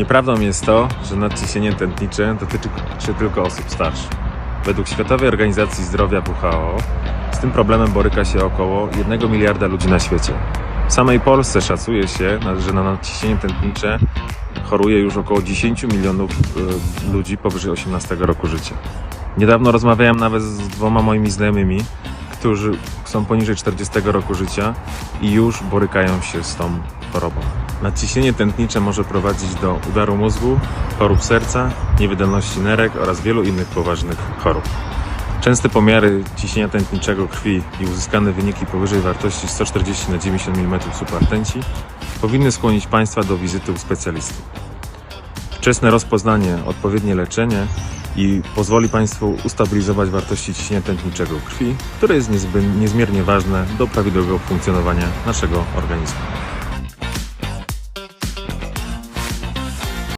Nieprawdą jest to, że nadciśnienie tętnicze dotyczy tylko osób starszych. Według Światowej Organizacji Zdrowia WHO z tym problemem boryka się około 1 miliarda ludzi na świecie. W samej Polsce szacuje się, że na nadciśnienie tętnicze choruje już około 10 milionów y, ludzi powyżej 18 roku życia. Niedawno rozmawiałem nawet z dwoma moimi znajomymi, którzy są poniżej 40 roku życia i już borykają się z tą chorobą. Nadciśnienie tętnicze może prowadzić do udaru mózgu, chorób serca, niewydolności nerek oraz wielu innych poważnych chorób. Częste pomiary ciśnienia tętniczego krwi i uzyskane wyniki powyżej wartości 140 na 90 mm supertenci powinny skłonić Państwa do wizyty u specjalisty. Wczesne rozpoznanie, odpowiednie leczenie i pozwoli Państwu ustabilizować wartości ciśnienia tętniczego krwi, które jest niezmiernie ważne do prawidłowego funkcjonowania naszego organizmu.